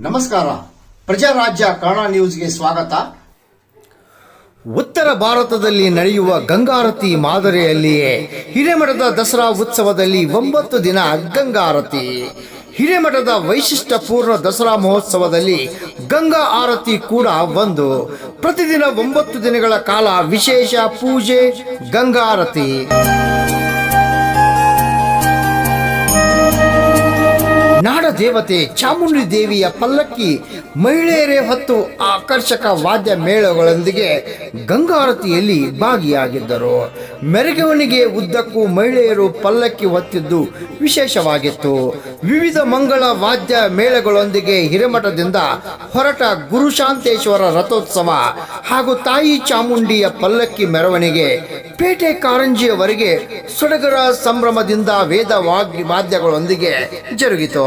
ನಮಸ್ಕಾರ. ಪ್ರಜಾರಾಜ್ಯ ಕನ್ನಡ ನ್ಯೂಸ್ಗೆ ಸ್ವಾಗತ. ಉತ್ತರ ಭಾರತದಲ್ಲಿ ನಡೆಯುವ ಗಂಗಾರತಿ ಮಾದರಿಯಲ್ಲಿಯೇ ಹಿರೇಮಠದ ದಸರಾ ಉತ್ಸವದಲ್ಲಿ ಒಂಬತ್ತು ದಿನ ಗಂಗಾರತಿ. ಹಿರೇಮಠದ ವೈಶಿಷ್ಟ್ಯಪೂರ್ಣ ದಸರಾ ಮಹೋತ್ಸವದಲ್ಲಿ ಗಂಗಾ ಆರತಿ ಕೂಡ ಒಂದು. ಪ್ರತಿದಿನ ಒಂಬತ್ತು ದಿನಗಳ ಕಾಲ ವಿಶೇಷ ಪೂಜೆ, ಗಂಗಾರತಿ. ದೇವತೆ ಚಾಮುಂಡಿ ದೇವಿಯ ಪಲ್ಲಕ್ಕಿ ಮಹಿಳೆಯರೇ ಹೊತ್ತು ಆಕರ್ಷಕ ವಾದ್ಯ ಮೇಳಗಳೊಂದಿಗೆ ಗಂಗಾರತಿಯಲ್ಲಿ ಭಾಗಿಯಾಗಿದ್ದರು. ಮೆರಗವಣಿಗೆ ಉದ್ದಕ್ಕೂ ಮಹಿಳೆಯರು ಪಲ್ಲಕ್ಕಿ ಹೊತ್ತಿದ್ದು ವಿಶೇಷವಾಗಿತ್ತು. ವಿವಿಧ ಮಂಗಳ ವಾದ್ಯ ಮೇಳಗಳೊಂದಿಗೆ ಹಿರೇಮಠದಿಂದ ಹೊರಟ ಗುರುಶಾಂತೇಶ್ವರ ರಥೋತ್ಸವ ಹಾಗೂ ತಾಯಿ ಚಾಮುಂಡಿಯ ಪಲ್ಲಕ್ಕಿ ಮೆರವಣಿಗೆ ಪೇಟೆ ಕಾರಂಜಿಯವರೆಗೆ ಸುಡಗರ ಸಂಭ್ರಮದಿಂದ ವೇದ ವಾದ್ಯಗಳೊಂದಿಗೆ ಜರುಗಿತು.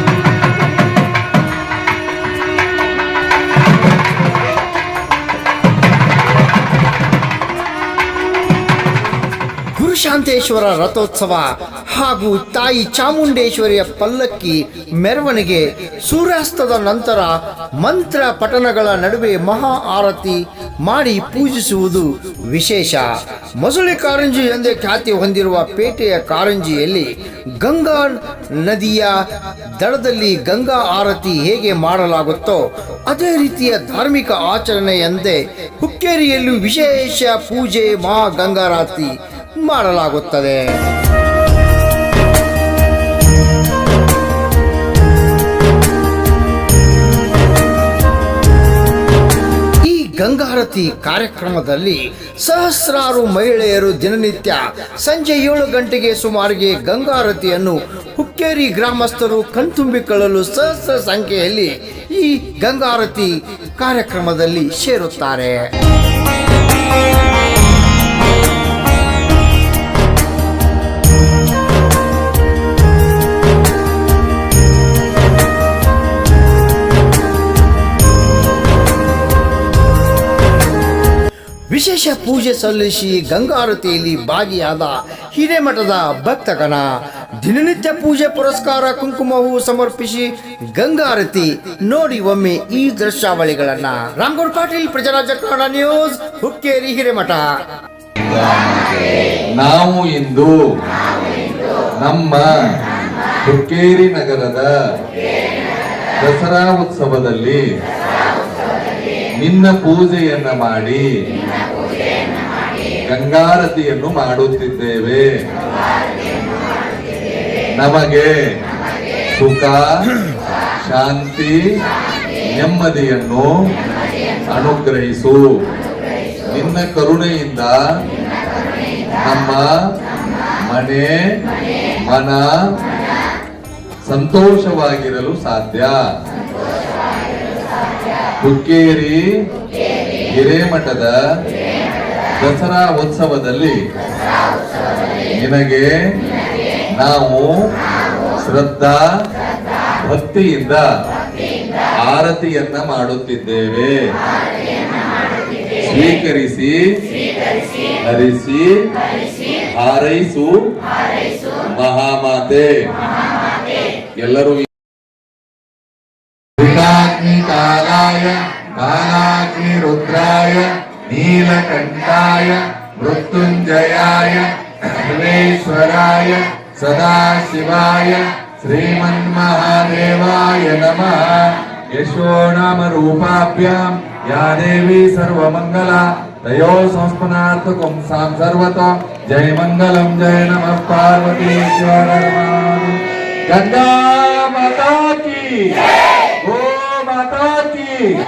ಗುರುಶಾಂತೇಶ್ವರ ರಥೋತ್ಸವ ಹಾಗೂ ತಾಯಿ ಚಾಮುಂಡೇಶ್ವರಿಯ ಪಲ್ಲಕ್ಕಿ ಮೆರವಣಿಗೆ ಸೂರ್ಯಾಸ್ತದ ನಂತರ ಮಂತ್ರ ಪಠಣಗಳ ನಡುವೆ ಮಹಾ ಆರತಿ ಮಾಡಿ ಪೂಜಿಸುವುದು ವಿಶೇಷ. ಮೊಸಳೆ ಕಾರಂಜಿ ಎಂದೇ ಖ್ಯಾತಿ ಹೊಂದಿರುವ ಪೇಟೆಯ ಕಾರಂಜಿಯಲ್ಲಿ ಗಂಗಾ ನದಿಯ ದಡದಲ್ಲಿ ಗಂಗಾ ಆರತಿ ಹೇಗೆ ಮಾಡಲಾಗುತ್ತೋ ಅದೇ ರೀತಿಯ ಧಾರ್ಮಿಕ ಆಚರಣೆಯಂತೆ ಹುಕ್ಕೇರಿಯಲ್ಲೂ ವಿಶೇಷ ಪೂಜೆ ಮಹಾ ಗಂಗಾರಾತಿ ಮಾಡಲಾಗುತ್ತದೆ. ಈ ಗಂಗಾರತಿ ಕಾರ್ಯಕ್ರಮದಲ್ಲಿ ಸಹಸ್ರಾರು ಮಹಿಳೆಯರು ದಿನನಿತ್ಯ ಸಂಜೆ ಏಳು ಗಂಟೆಗೆ ಸುಮಾರಿಗೆ ಗಂಗಾರತಿಯನ್ನು ಹುಕ್ಕೇರಿ ಗ್ರಾಮಸ್ಥರು ಕಣ್ತುಂಬಿಕೊಳ್ಳಲು ಸಹಸ್ರ ಸಂಖ್ಯೆಯಲ್ಲಿ ಈ ಗಂಗಾರತಿ ಕಾರ್ಯಕ್ರಮದಲ್ಲಿ ಸೇರುತ್ತಾರೆ. ವಿಶೇಷ ಪೂಜೆ ಸಲ್ಲಿಸಿ ಗಂಗಾರತಿಯಲ್ಲಿ ಭಾಗಿಯಾದ ಹಿರೇಮಠದ ಭಕ್ತಗಣ. ದಿನನಿತ್ಯ ಪೂಜೆ ಪುರಸ್ಕಾರ ಕುಂಕುಮವು ಸಮರ್ಪಿಸಿ ಗಂಗಾರತಿ ನೋಡಿ ಒಮ್ಮೆ ಈ ದೃಶ್ಯಾವಳಿಗಳನ್ನ. ರಾಮಗೌಡ ಪಾಟೀಲ್ ಪ್ರಜರಾಜ ಕನ್ನಡ ನ್ಯೂಸ್, ಹುಕ್ಕೇರಿ, ಹಿರೇಮಠ. ನಾವು ಇಂದು ನಮ್ಮ ಹುಕ್ಕೇರಿ ನಗರದ ದಸರಾ ಉತ್ಸವದಲ್ಲಿ ನಿನ್ನ ಪೂಜೆಯನ್ನ ಮಾಡಿ ಗಂಗಾರತಿಯನ್ನು ಮಾಡುತ್ತಿದ್ದೇವೆ. ನಮಗೆ ಸುಖ, ಶಾಂತಿ, ನೆಮ್ಮದಿಯನ್ನು ಅನುಗ್ರಹಿಸು. ನಿನ್ನ ಕರುಣೆಯಿಂದ ನಮ್ಮ ಮನೆ, ಮನ ಸಂತೋಷವಾಗಿರಲು ಸಾಧ್ಯ. ಹುಕ್ಕೇರಿ, ಹಿರೇಮಠದ ದಸರಾ ಉತ್ಸವದಲ್ಲಿ ನಿನಗೆ ನಾವು ಶ್ರದ್ಧಾ, ಭಕ್ತಿಯಿಂದ ಆರತಿಯನ್ನ ಮಾಡುತ್ತಿದ್ದೇವೆ. ಸ್ವೀಕರಿಸಿ, ಹರಿಸಿ, ಹಾರೈಸು ಮಹಾಮಾತೆ. ಎಲ್ಲರೂ रुद्राय नीलकंठाय मृत्युंजयाय सर्वेश्वराय सदाशिवाय, श्रीमन्महादेवाय नमः। यशो नाम रूपाभ्याम या देवी सर्वमंगला तयो संस्पनार्थकं सां सर्वतः। जय मंगलम जय नमः, पार्वती पार्वतीश्वर गंगा माता की। गो माता की।